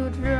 would ruin.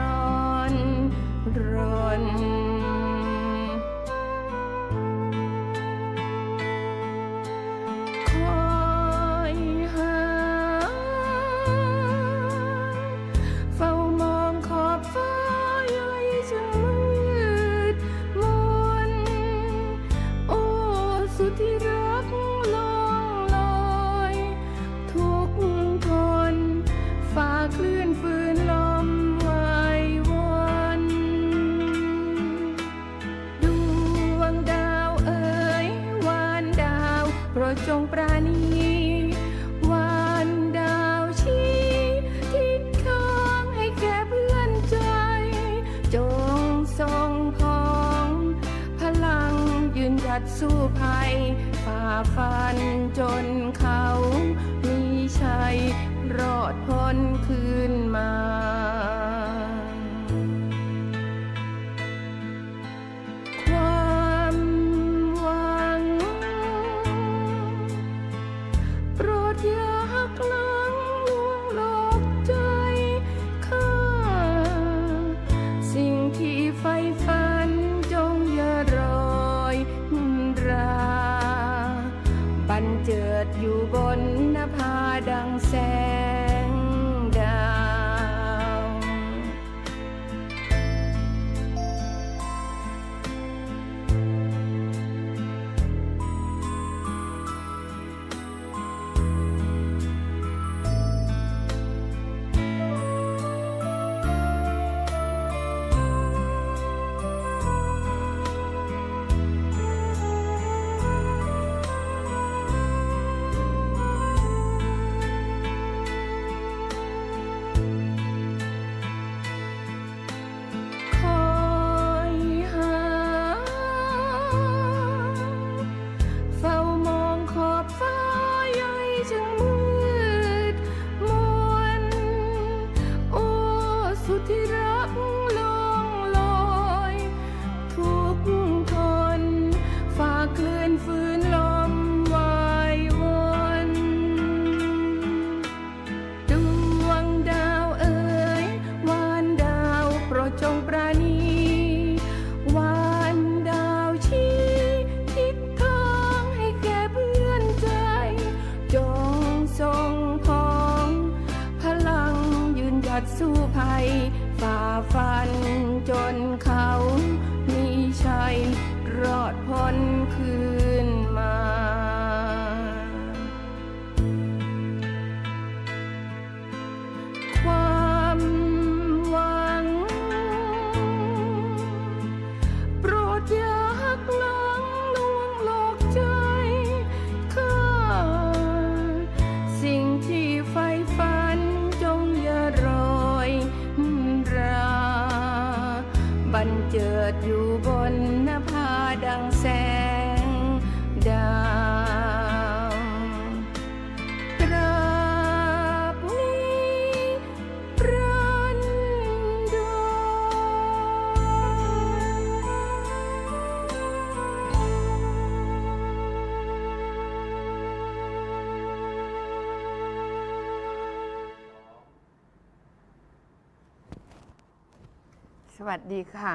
สวัสดีค่ะ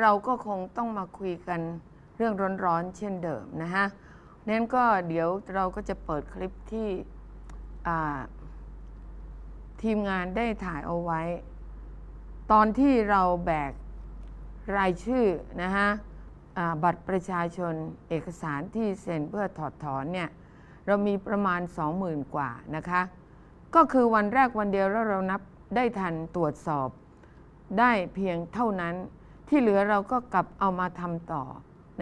เราก็คงต้องมาคุยกันเรื่องร้อนๆเช่นเดิมนะฮะนั้นก็เดี๋ยวเราก็จะเปิดคลิปที่ทีมงานได้ถ่ายเอาไว้ ตอนที่เราแบกรายชื่อนะฮะบัตรประชาชนเอกสารที่เซ็นเพื่อถอดถอนเนี่ยเรามีประมาณ 20,000 กว่านะคะ ก็คือวันแรกวันเดียวแล้วเรานับได้ทันตรวจสอบ ได้เพียงเท่านั้น ที่เหลือเราก็กลับเอามาทำต่อ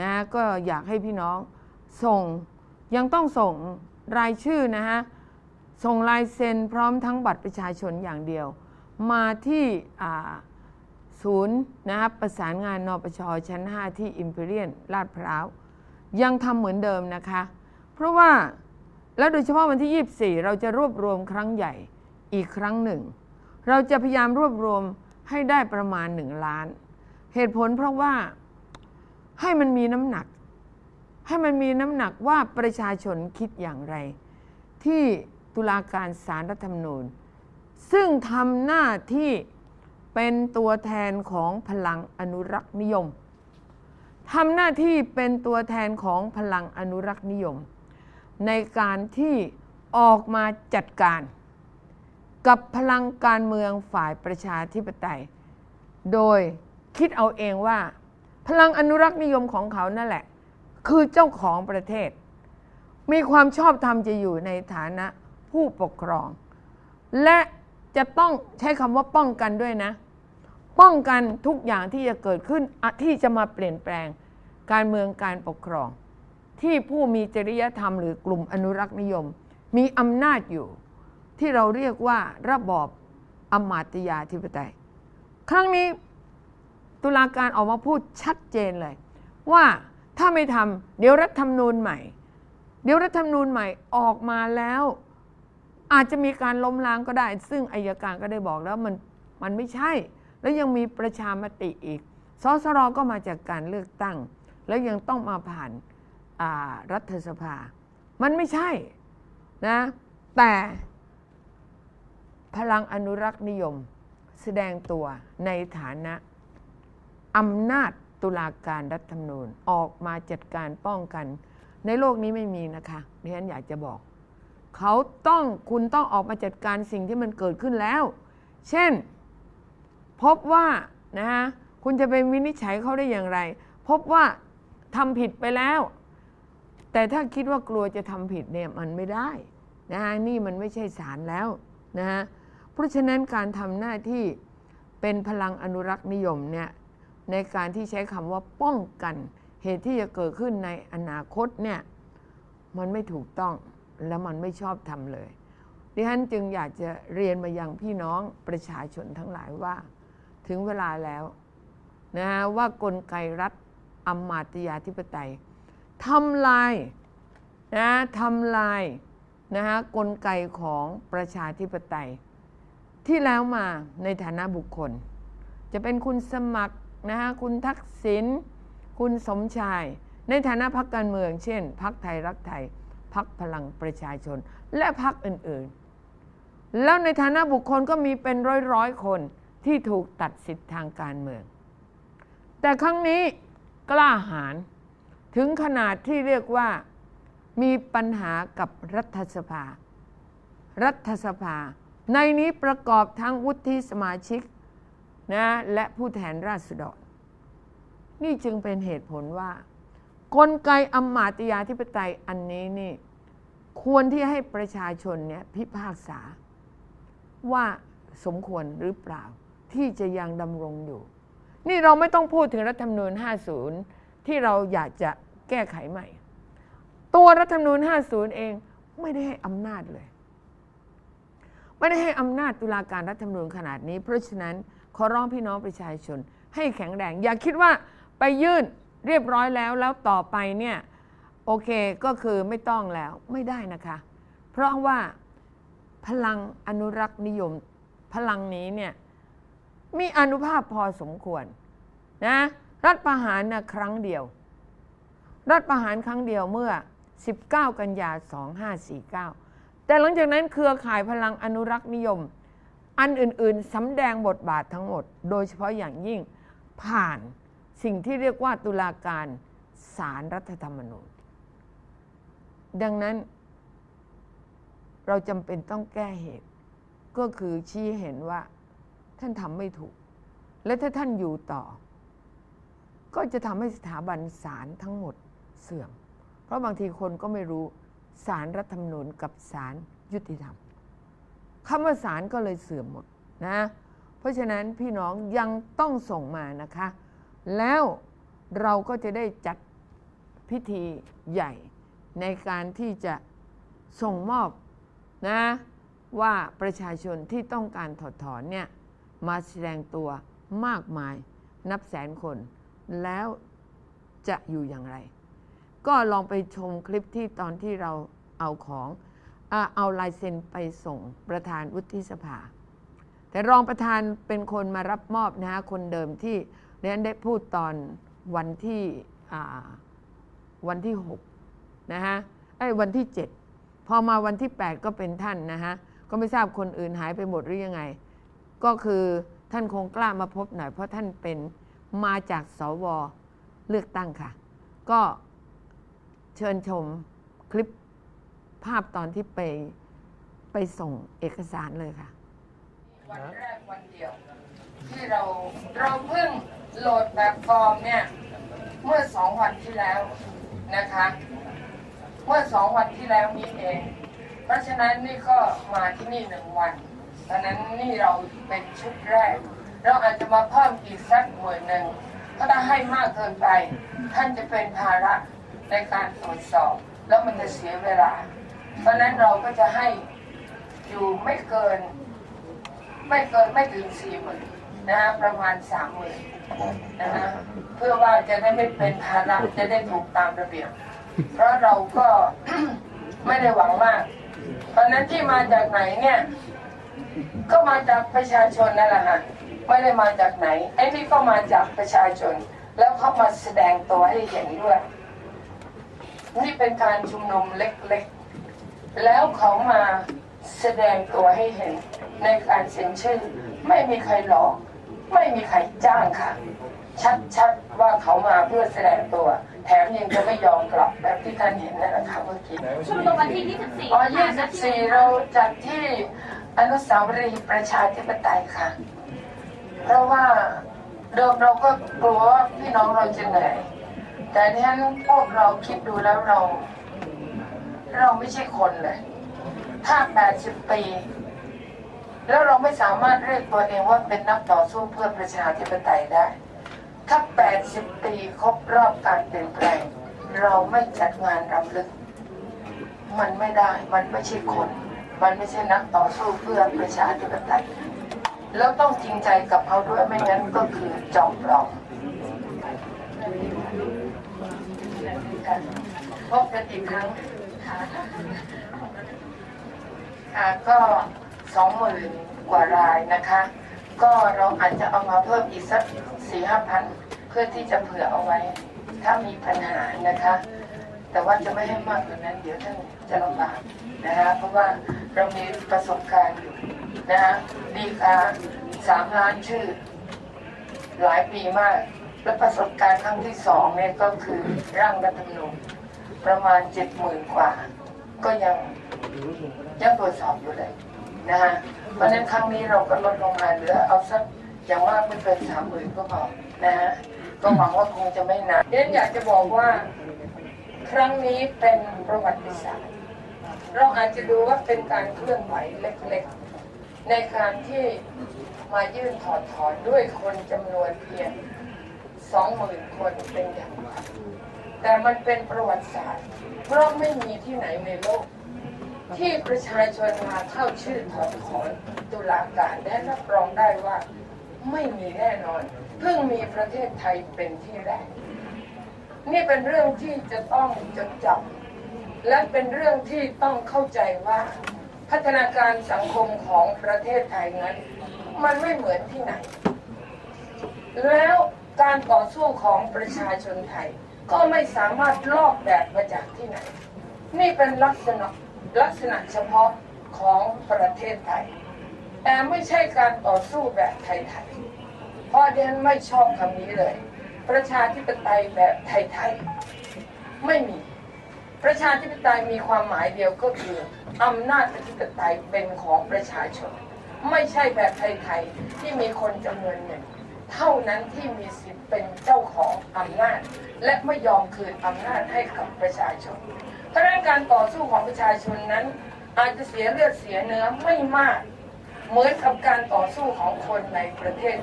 นะก็อยากให้พี่น้องส่งยังต้องส่งรายชื่อนะฮะส่งลายเซ็นพร้อมทั้งบัตรประชาชนอย่างเดียว มาที่ศูนย์นะครับประสานงานนปชชั้น 5 ที่อิมพีเรียนลาดพร้าว ยังทำเหมือนเดิมนะคะ เพราะว่าแล้วโดยเฉพาะวันที่ 24 เราจะรวบรวมครั้งใหญ่อีกครั้งหนึ่ง เราจะพยายามรวบรวม ให้ได้ประมาณ1ล้าน เหตุผลเพราะว่าให้มันมีน้ำหนัก ให้มันมีน้ำหนักว่าประชาชนคิดอย่างไร ที่ตุลาการสารรัฐธรรมนูญ ซึ่งทำหน้าที่เป็นตัวแทนของพลังอนุรักษ์นิยมทำหน้าที่เป็นตัวแทนของพลังอนุรักษ์นิยม ในการที่ออกมาจัดการ กับพลังการเมืองฝ่ายประชาธิปไตย โดยคิดเอาเองว่า พลังอนุรักษ์นิยมของเขานั่นแหละ คือเจ้าของประเทศ มีความชอบธรรมจะอยู่ในฐานะผู้ปกครอง และจะต้องใช้คำว่าป้องกันด้วยนะ ป้องกันทุกอย่างที่จะเกิดขึ้นที่จะมาเปลี่ยนแปลงการเมืองการปกครอง ที่ผู้มีจริยธรรมหรือกลุ่มอนุรักษ์นิยม มีอำนาจอยู่ ที่เราเรียกว่าระบอบอมาตยาธิปไตย ครั้งนี้ตุลาการออกมาพูดชัดเจนเลย ว่าถ้าไม่ทำเดี๋ยวรัฐธรรมนูญใหม่ เดี๋ยวรัฐธรรมนูญใหม่ออกมาแล้ว อาจจะมีการล้มล้างก็ได้ ซึ่งอายการก็ได้บอกแล้วมันมันไม่ใช่ แล้วยังมีประชามติอีกสสรก็มาจากการเลือกตั้ง แล้วยังต้องมาผ่านารัฐสภา มันไม่ใช่นะแต่ พลังอนุรักษ์นิยม แสดงตัวในฐานะอำนาจตุลาการรัฐธรรมนูญออกมาจัดการป้องกัน ในโลกนี้ไม่มีนะคะดิฉันอยากจะบอก เขาต้องคุณต้องออกมาจัดการสิ่งที่มันเกิดขึ้นแล้ว เช่น พบว่านะฮะคุณจะไปวินิจฉัยเขาได้อย่างไร พบว่าทำผิดไปแล้ว แต่ถ้าคิดว่ากลัวจะทำผิดเนี่ยมันไม่ได้นะฮะนี่มันไม่ใช่ศาลแล้วนะฮะ เพราะฉะนั้นการทำหน้าที่เป็นพลังอนุรักษ์นิยมเนี่ยในการที่ใช้คำว่าป้องกัน เหตุที่จะเกิดขึ้นในอนาคตเนี่ยมันไม่ถูกต้องและมันไม่ชอบทำเลย ดิฉันจึงอยากจะเรียนมายังพี่น้องประชาชนทั้งหลายว่า ถึงเวลาแล้วนะฮะว่ากลไกรัฐอำมาตยาธิปไตยทำลายนะทำลายนะฮะกลไกของประชาธิปไตย ที่แล้วมาในฐานะบุคคล จะเป็นคุณสมัครนะฮะคุณทักษิณคุณสมชาย ในฐานะพักการเมือง เช่นพักไทยรักไทยพักพลังประชาชน และพักอื่นๆ แล้วในฐานะบุคคลก็มีเป็นร้อยๆ คนที่ถูกตัดสิทธิ์ทางการเมือง แต่ครั้งนี้กล้าหาญถึงขนาดที่เรียกว่ามีปัญหากับรัฐสภา รัฐสภา ในนี้ประกอบทั้งวุฒิสมาชิกนะและผู้แทนราษฎร นี่จึงเป็นเหตุผลว่า กลไกอำมาตยาธิปไตยอันนี้นี่ควรที่ให้ประชาชนเนี่ยพิพากษา ว่าสมควรหรือเปล่า ที่จะยังดำรงอยู่ นี่เราไม่ต้องพูดถึงรัฐธรรมนูญ 50 ที่เราอยากจะแก้ไขใหม่ ตัวรัฐธรรมนูญ 50 เองไม่ได้ให้อำนาจเลย ไม่ได้ให้อำนาจตุลาการรัฐธรรมนูญขนาดนี้ เพราะฉะนั้นขอร้องพี่น้องประชาชน ให้แข็งแรง อย่าคิดว่าไปยื่นเรียบร้อยแล้วแล้วต่อไปเนี่ยโอเคก็คือไม่ต้องแล้วไม่ได้นะคะ เพราะว่าพลังอนุรักษ์นิยมพลังนี้เนี่ยมีอนุภาพพอสมควรนะรัฐประหารนะครั้งเดียว รัฐประหารครั้งเดียวเมื่อ 19 กันยา 2549 แต่หลังจากนั้นเครือข่ายพลังอนุรักษ์นิยม อันอื่นๆสำแดงบทบาททั้งหมด โดยเฉพาะอย่างยิ่งผ่านสิ่งที่เรียกว่าตุลาการศาลรรัฐธรรมนูญ ดังนั้น เราจำเป็นต้องแก้เหตุ ก็คือชี้เห็นว่าท่านทำไม่ถูก และถ้าท่านอยู่ต่อ ก็จะทำให้สถาบันศาลทั้งหมดเสื่อม เพราะบางทีคนก็ไม่รู้ ศาลรรัฐธรรมนูญกับศาลยุติธรรมคำว่าศาลก็เลยเสื่อมหมดนะ เพราะฉะนั้นพี่น้องยังต้องส่งมานะคะ แล้วเราก็จะได้จัดพิธีใหญ่ในการที่จะส่งมอบนะว่าประชาชนที่ต้องการถอดถอนเนี่ยมาแสดงตัวมากมายนับแสนคน แล้วจะอยู่อย่างไร ก็ลองไปชมคลิปที่ตอนที่เราเอาของเอาลายเซ็นไปส่งประธานวุฒิสภา แต่รองประธานเป็นคนมารับมอบนะฮะคนเดิมที่เรนได้พูดตอนวันที่วันที่6นะฮะไอ้วันที่ 7 พอมาวันที่ 8 ก็เป็นท่านนะฮะก็ไม่ทราบคนอื่นหายไปหมดหรือยังไง ก็คือท่านคงกล้ามาพบหน่อยเพราะท่านเป็นมาจากสวเลือกตั้งค่ะ ก็ เชิญชมคลิปภาพตอนที่ไปไปส่งเอกสารเลยค่ะ วันแรกวันเดียว ที่เราเราเพิ่งโหลดแบบฟอร์มเนี่ย เมื่อสองวันที่แล้วนะคะ เมื่อสองวันที่แล้วนี้เอง เพราะฉะนั้นนี่ก็มาที่นี่หนึ่งวันตอนนั้นนี่เราเป็นชุดแรก เราอาจจะมาเพิ่มอีกสักหน่วยหนึ่งเพราะถ้าให้มากเกินไป ท่านจะเป็นภาระ ในการตรวจสอบ แล้วมันจะเสียเวลา เพราะนั้นเราก็จะให้อยู่ไม่เกิน ไม่เกินไม่ถึงสี่หมื่นนะฮะประมาณสามหมื่นนะฮะเพื่อว่าจะได้ไม่เป็นภาระจะได้ถูกตามระเบียบ เพราะเราก็ไม่ได้หวังมาก เพราะนั้นที่มาจากไหนเนี่ย ก็มาจากประชาชนนั่นแหละฮะไม่ได้มาจากไหนไอ้นี่ก็มาจากประชาชน แล้วเขามาแสดงตัวให้เห็นด้วย นี่เป็นการชุมนุมเล็กๆ แล้วเขามาแสดงตัวให้เห็นในการเซ็นชื่อ ไม่มีใครหลอก ไม่มีใครจ้างค่ะ ชัดๆว่าเขามาเพื่อแสดงตัว แถมยังจะไม่ยอมกลับแบบที่ท่านเห็นนั่นแหละค่ะเมื่อกี้ชุมนุมวันที่ 24อ๋อค่ะณที่24 เราจัดที่อนุสาวรีย์ประชาธิปไตยค่ะ เพราะว่าเดิมเราก็กลัวว่าพี่น้องเราจะเหนื่อย แต่ที่นั้นพวกเราคิดดูแล้วเรา เราไม่ใช่คนเลย ถ้า 80 ปี แล้วเราไม่สามารถเรียกตัวเองว่าเป็นนักต่อสู้เพื่อประชาธิปไตยได้ ถ้า 80 ปีครบรอบการเปลี่ยนแปลง เราไม่จัดงานรำลึก มันไม่ได้ มันไม่ใช่คน มันไม่ใช่นักต่อสู้เพื่อประชาธิปไตย แล้วต้องจริงใจกับเขาด้วยไม่งั้นก็คือจอมปลอม พบกันอีกครั้งอ่าก็สองหมื่นกว่ารายนะคะ ก็เราอาจจะเอามาเพิ่มอีกสักสี่ห้าพันเพื่อที่จะเผื่อเอาไว้ ถ้ามีปัญหานะคะ แต่ว่าจะไม่ให้มากกว่านั้น เดี๋ยวท่านจะลำบากนะคะเพราะว่าเรามีประสบการณ์อยู่นะคะดีกาสามล้านชื่อ หลายปีมาก และประสบการณ์ครั้งที่สองเนี่ยก็คือร่างรัฐธรรมนูญประมาณเจ็ดหมื่นกว่า ก็ยังยังตรวจสอบอยู่เลยนะฮะเพราะฉะนั้นครั้งนี้เราก็ลดลงมาเหลือเอาสักอย่างมากไม่เกินสามหมื่นก็พอนะฮะก็หวังว่าคงจะไม่นานเดนอยากจะบอกว่า ครั้งนี้เป็นประวัติศาสตร์เราอาจจะดูว่าเป็นการเคลื่อนไหวเล็กๆ ในการที่มายื่นถอดถอนด้วยคนจำนวนเพียง สองหมื่นคนเป็นอย่างมากแต่มันเป็นประวัติศาสตร์ เพราะไม่มีที่ไหนในโลก ที่ประชาชนมาเข้าชื่อถอดถอนตุลาการและรับรองได้ว่าไม่มีแน่นอน เพิ่งมีประเทศไทยเป็นที่แรก นี่เป็นเรื่องที่จะต้องจดจำและเป็นเรื่องที่ต้องเข้าใจว่าพัฒนาการสังคมของประเทศไทยนั้น มันไม่เหมือนที่ไหน แล้ว การต่อสู้ของประชาชนไทย ก็ไม่สามารถลอกแบบมาจากที่ไหน นี่เป็นลักษณะลักษณะเฉพาะของประเทศไทย แต่ไม่ใช่การต่อสู้แบบไทยๆเพราะเดนไม่ชอบคำนี้เลย ประชาธิปไตยแบบไทยๆไม่มี ประชาธิปไตยมีความหมายเดียวก็คืออำนาจอธิปไตยเป็นของประชาชน ไม่ใช่แบบไทยๆที่มีคนจำนวนหนึ่ง เท่านั้นที่มีสิทธิ์เป็นเจ้าของอำนาจ และไม่ยอมคืนอำนาจให้กับประชาชนเพราะนั้นการต่อสู้ของประชาชนนั้น อาจจะเสียเลือดเสียเนื้อไม่มาก เหมือนกับการต่อสู้ของคนในประเทศ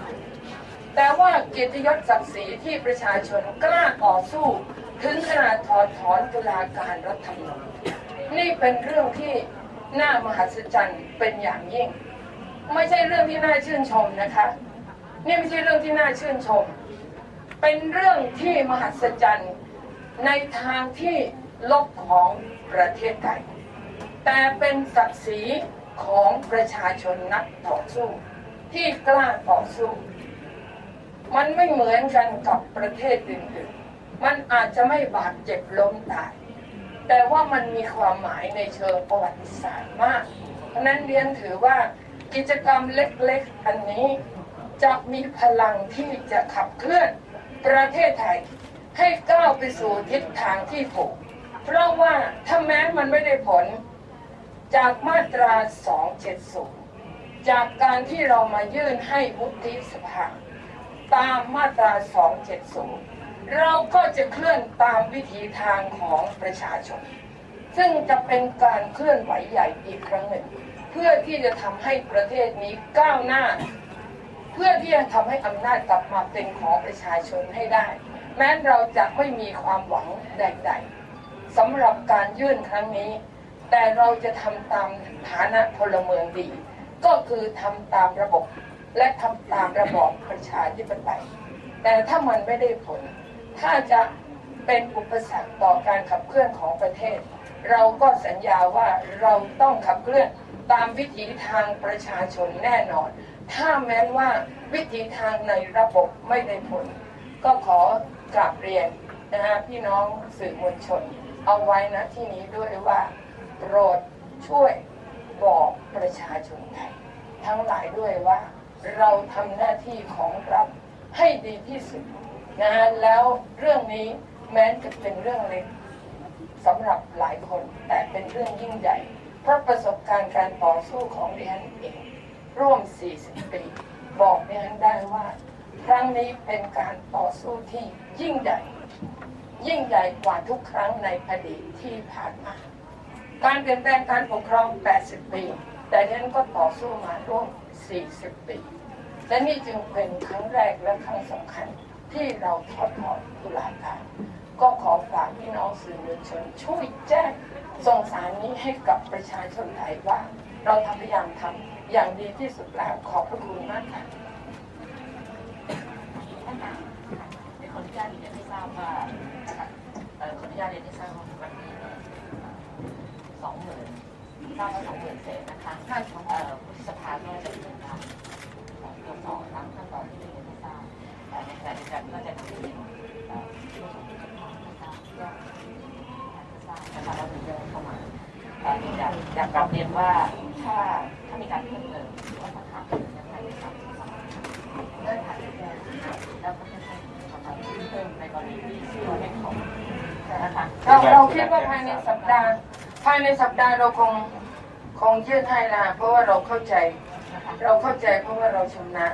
แต่ว่าเกียรติยศศักดิ์ศรีที่ประชาชนกล้าต่อสู้ ถึงขนาดถอดถอนตุลาการรัฐธรรมนูญนี่เป็นเรื่องที่น่ามหัศจรรย์เป็นอย่างยิ่ง ไม่ใช่เรื่องที่น่าชื่นชมนะคะ นี่ไม่ใช่เรื่องที่น่าชื่นชม เป็นเรื่องที่มหัศจรรย์ในทางที่ลบของประเทศไทย แต่เป็นศักดิ์ศรีของประชาชนนักต่อสู้ ที่กล้าต่อสู้ มันไม่เหมือนกันกับประเทศอื่นๆ มันอาจจะไม่บาดเจ็บล้มตาย แต่ว่ามันมีความหมายในเชิงประวัติศาสตร์มากราะฉะนั้นเรียนถือว่ากิจกรรมเล็กๆ อันนี้ จะมีพลังที่จะขับเคลื่อนประเทศไทยให้ก้าวไปสู่ทิศทางที่ถูก เพราะว่าถ้าแม้มันไม่ได้ผลจากมาตรา 270 จากการที่เรามายื่นให้วุฒิสภาตามมาตรา 270 เราก็จะเคลื่อนตามวิถีทางของประชาชน ซึ่งจะเป็นการเคลื่อนไหวใหญ่อีกครั้งหนึ่ง เพื่อที่จะทำให้ประเทศนี้ก้าวหน้า เพื่อที่จะทำให้อำนาจกลับมาเป็นของประชาชนให้ได้ แม้เราจะไม่มีความหวังใดๆสำหรับการยื่นครั้งนี้ แต่เราจะทำตามฐานะพลเมืองดี ก็คือทำตามระบบ และทำตามระบอบประชาธิปไตย แต่ถ้ามันไม่ได้ผล ถ้าจะเป็นอุปสรรคต่อการขับเคลื่อนของประเทศ เราก็สัญญาว่าเราต้องขับเคลื่อนตามวิถีทางประชาชนแน่นอน ถ้าแม้ว่าวิถีทางในระบบไม่ได้ผล ก็ขอกราบเรียนนะฮะพี่น้องสื่อมวลชน เอาไว้นะที่นี้ด้วยว่าโปรดช่วยบอกประชาชนไทยทั้งหลายด้วยว่า เราทำหน้าที่ของรัฐให้ดีที่สุดนะฮะแล้วเรื่องนี้แม้จะเป็นเรื่องเล็กสำหรับหลายคนแต่เป็นเรื่องยิ่งใหญ่ เพราะประสบการณ์การต่อสู้ของดิฉันเอง ร่วม 40 ปี บอกดิฉันได้ว่า ครั้งนี้เป็นการต่อสู้ที่ยิ่งใหญ่ ยิ่งใหญ่กว่าทุกครั้งในอดีตที่ผ่านมา การเปลี่ยนแปลงการปกครอง 80 ปี แต่ดิฉันก็ต่อสู้มาร่วม 40 ปี และนี่จึงเป็นครั้งแรกและครั้งสำคัญที่เราถอดถอนตุลาการก็ขอฝากพี่น้องสื่อมวลชนช่วยแจ้งส่งสารนี้ให้กับประชาชนไทยว่า เราทำพยายามทำ อย่างดีที่สุดแล้วขอบพระคุณมากค่ะท่านคะขออนุญาตเรียนให้ทราบว่าขออนุญาตเรียนให้ทราบว่าวันนี้สองหมื่นทราบว่าสองหมื่นเศษนะคะค่ะสองหมื่นเอ่อวุฒิสภาก็จะดำเนินการตรวจสอบตามขั้นตอนที่เรียนให้ทราบแต่ในขณะเดียวกันก็จะทำให้เอ่อผู้สมรู้สภาให้ทราบยอดให้ทราบนะคะแล้วถึงจะเข้ามา เอ่ออยากอยากกลับเรียนว่าถ้าถ้ามีการเพิ่มเติมหรือว่าปัญหาเกิดในภายในสามสิบสองเลื่อนผ่านแจ้งแล้วก็จะให้คำถามเพิ่มในกรณีที่ชื่อว่าให้ของนะคะเราเราคิดว่าภายในสัปดาห์ ภายในสัปดาห์เราคงคงยื่นให้ละเพราะว่าเราเข้าใจ เราเข้าใจเพราะว่าเราชำนาญ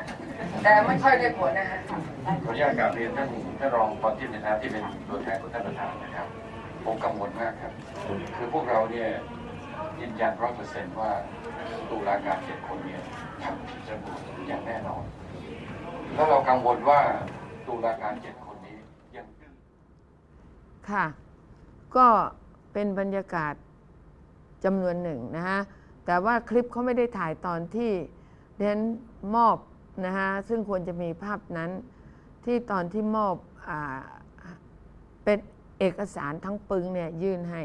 แต่ไม่ค่อยได้ผลนะฮะขออนุญาตกราบเรียนท่านท่านรองปอนทิพย์นะครับที่เป็นตัวแทนของท่านประธานนะครับ ผมกังวลมากครับ คือพวกเราเนี่ย ยืนยันร้อยเปอร์เซนต์ว่าตุลาการเจ็ดคนเนี่ยทำผิดระเบียบอย่างแน่นอน แล้วเรากังวลว่าตุลาการเจ็ดคนนี้ยังดื้อค่ะ ก็เป็นบรรยากาศจำนวนหนึ่งนะฮะ แต่ว่าคลิปเขาไม่ได้ถ่ายตอนที่เดนมอบนะฮะ ซึ่งควรจะมีภาพนั้นที่ตอนที่มอบอเป็นเอกสารทั้งปึงเนี่ยยื่นให้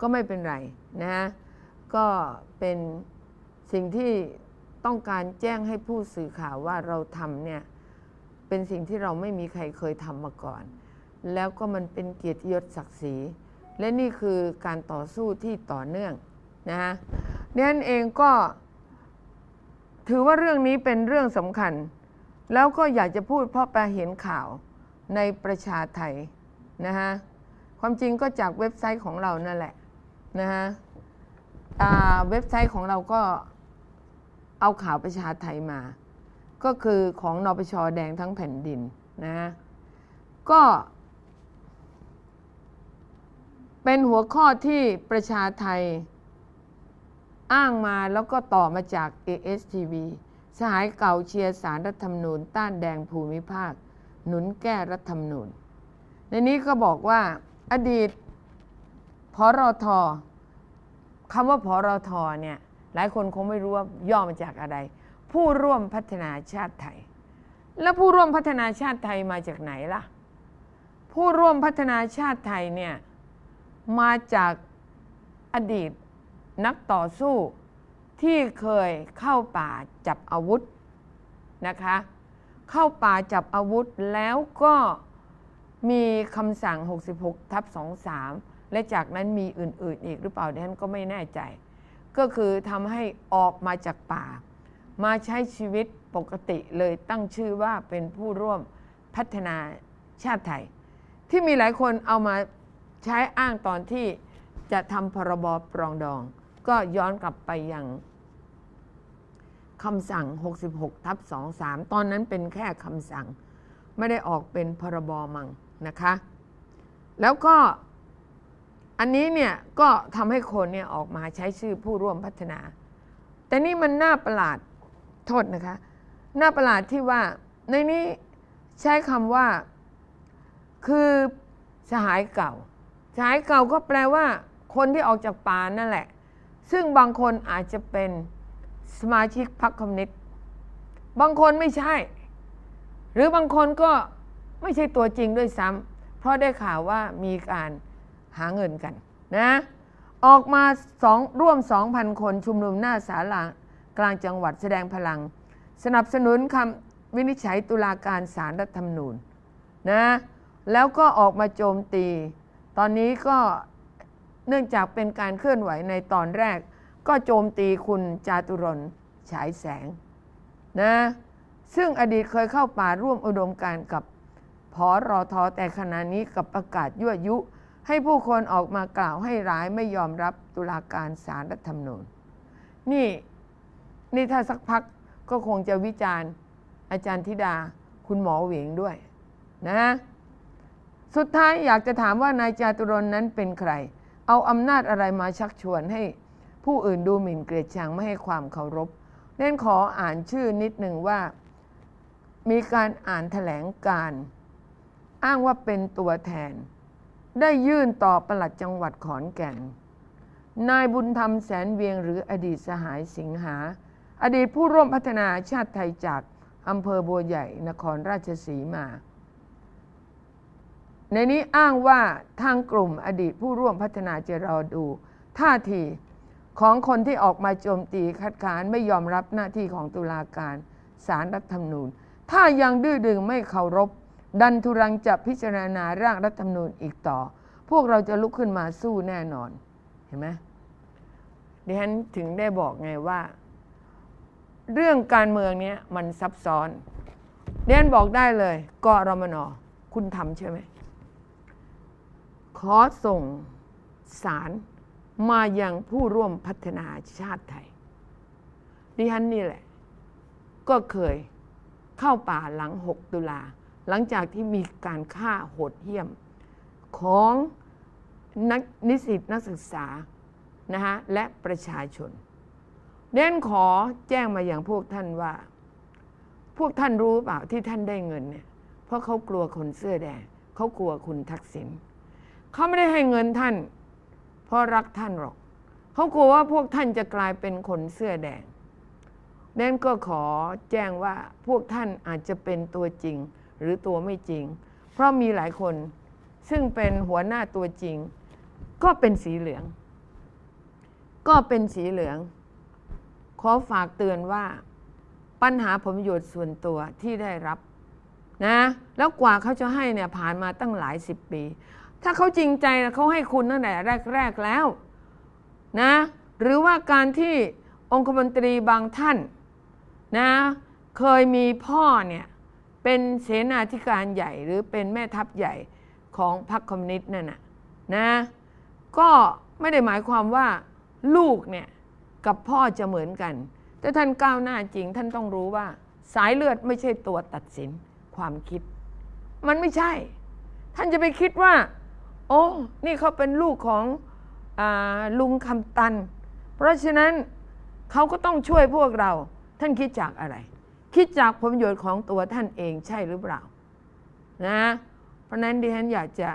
ก็ไม่เป็นไรนะฮะ ก็เป็นสิ่งที่ต้องการแจ้งให้ผู้สื่อข่าวว่าเราทำเนี่ย เป็นสิ่งที่เราไม่มีใครเคยทำมาก่อน แล้วก็มันเป็นเกียรติยศศักดิ์ศรี และนี่คือการต่อสู้ที่ต่อเนื่องนะฮะนั่นเองก็ถือว่าเรื่องนี้เป็นเรื่องสำคัญ แล้วก็อยากจะพูดเพราะไปเห็นข่าวในประชาไทยนะฮะความจริงก็จากเว็บไซต์ของเรานั่นแหละนะฮะ เว็บไซต์ของเราก็เอาข่าวประชาไทยมา ก็คือของนปชแดงทั้งแผ่นดินนะก็เป็นหัวข้อที่ประชาไทยอ้างมาแล้วก็ต่อมาจาก ASTV สหายเก่าเชียร์สารรัฐธรรมนูญ ต้านแดงภูมิภาค หนุนแก้รัฐธรรมนูญ ในนี้ก็บอกว่าอดีตพรท คำว่าพอรทเนี่ยหลายคนคงไม่รู้ว่าย่อมาจากอะไร ผู้ร่วมพัฒนาชาติไทย แล้วผู้ร่วมพัฒนาชาติไทยมาจากไหนล่ะ ผู้ร่วมพัฒนาชาติไทยเนี่ยมาจากอดีตนักต่อสู้ที่เคยเข้าป่าจับอาวุธนะคะ เข้าป่าจับอาวุธแล้วก็มีคำสั่ง 66ทับ23 และจากนั้นมีอื่นๆอีกหรือเปล่าดิฉันก็ไม่แน่ใจ ก็คือทำให้ออกมาจากป่า มาใช้ชีวิตปกติเลยตั้งชื่อว่าเป็นผู้ร่วมพัฒนาชาติไทย ที่มีหลายคนเอามาใช้อ้างตอนที่จะทำพรบปรองดอง ก็ย้อนกลับไปยังคำสั่ง 66 ทับ 23 ตอนนั้นเป็นแค่คำสั่ง ไม่ได้ออกเป็นพรบมังนะคะ แล้วก็ อันนี้เนี่ยก็ทำให้คนเนี่ยออกมาใช้ชื่อผู้ร่วมพัฒนา แต่นี่มันน่าประหลาดโทษนะคะ น่าประหลาดที่ว่าในนี้ใช้คำว่าคือสหายเก่า สหายเก่าก็แปลว่าคนที่ออกจากป่านั่นแหละ ซึ่งบางคนอาจจะเป็นสมาชิกพรรคคอมมิวนิสต์ บางคนไม่ใช่ หรือบางคนก็ไม่ใช่ตัวจริงด้วยซ้ำเพราะได้ข่าวว่ามีการ หาเงินกันนะออกมาสองร่วม 2,000 คนชุมนุมหน้าศาลากลางจังหวัดแสดงพลัง สนับสนุนคำวินิจฉัยตุลาการศาลรัฐธรรมนูญนะแล้วก็ออกมาโจมตี ตอนนี้ก็เนื่องจากเป็นการเคลื่อนไหวในตอนแรก ก็โจมตีคุณจาตุรนฉายแสงนะซึ่งอดีตเคยเข้าป่าร่วมอุดมการกับพอรอทอแต่ขณะนี้กับประกาศยั่วยุ ให้ผู้คนออกมากล่าวให้ร้ายไม่ยอมรับตุลาการศาลรัฐธรรมนูญนี่นี่ถ้าสักพักก็คงจะวิจารณ์อาจารย์ธิดาคุณหมอเหวงด้วยนะสุดท้ายอยากจะถามว่านายจาตุรนนั้นเป็นใคร เอาอำนาจอะไรมาชักชวนให้ผู้อื่นดูหมิ่นเกลียดชังไม่ให้ความเคารพเน้นขออ่านชื่อนิดหนึ่งว่า มีการอ่านแถลงการ อ้างว่าเป็นตัวแทน ได้ยื่นต่อปลัดจังหวัดขอนแก่น นายบุญธรรมแสนเวียงหรืออดีตสหายสิงหา อดีตผู้ร่วมพัฒนาชาติไทยจากอำเภอบัวใหญ่ นครราชสีมา ในนี้อ้างว่าทางกลุ่มอดีตผู้ร่วมพัฒนาจะรอดู ท่าทีของคนที่ออกมาโจมตีคัดค้านไม่ยอมรับหน้าที่ของตุลาการศาลรรัฐธรรมนูญ ถ้ายังดื้อดึงไม่เคารพ ดันทุรังจะพิจารณาร่างรัฐธรรมนูญอีกต่อ พวกเราจะลุกขึ้นมาสู้แน่นอน เห็นไหมดิฉันถึงได้บอกไงว่า เรื่องการเมืองเนี้ยมันซับซ้อนเดียนบอกได้เลยกรมนคุณทำใช่ไหมขอส่งสารมายังผู้ร่วมพัฒนาชาติไทย ดิฉันนี่แหละ ก็เคยเข้าป่าหลัง 6 ตุลา หลังจากที่มีการฆ่าโหดเหี้ยม ของนักนิสิตนักศึกษานะฮะและประชาชนเด่นขอแจ้งมาอย่างพวกท่านว่า พวกท่านรู้เปล่าที่ท่านได้เงินเนี่ยเพราะเขากลัวคนเสื้อแดงเขากลัวคุณทักษิณเขาไม่ได้ให้เงินท่าน เพราะรักท่านหรอกเขากลัวว่าพวกท่านจะกลายเป็นคนเสื้อแดงเด่นก็ขอแจ้งว่าพวกท่านอาจจะเป็นตัวจริง หรือตัวไม่จริง เพราะมีหลายคนซึ่งเป็นหัวหน้าตัวจริง ก็เป็นสีเหลือง ก็เป็นสีเหลือง ขอฝากเตือนว่าปัญหาผลประโยชน์ส่วนตัวที่ได้รับนะแล้วกว่าเขาจะให้เนี่ยผ่านมาตั้งหลายสิบปี ถ้าเขาจริงใจเขาให้คุณตั้งแต่แรก ๆแล้วนะหรือว่าการที่องคมนตรีบางท่านนะเคยมีพ่อเนี่ย เป็นเสนาธิการใหญ่หรือเป็นแม่ทัพใหญ่ของพรรคคอมมิวนิสต์นั่นนะนะก็ไม่ได้หมายความว่าลูกเนี่ยกับพ่อจะเหมือนกัน แต่ท่านก้าวหน้าจริงท่านต้องรู้ว่า สายเลือดไม่ใช่ตัวตัดสินความคิด มันไม่ใช่ ท่านจะไปคิดว่า โอ้นี่เขาเป็นลูกของอลุงคำตัน เพราะฉะนั้นเขาก็ต้องช่วยพวกเราท่านคิดจากอะไร คิดจากผลประโยชน์ของตัวท่านเองใช่หรือเปล่านะเพราะนั้นดิฉันอยากจะ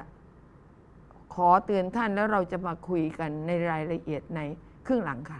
ขอเตือนท่านแล้วเราจะมาคุยกันในรายละเอียดในครึ่งหลังค่ะ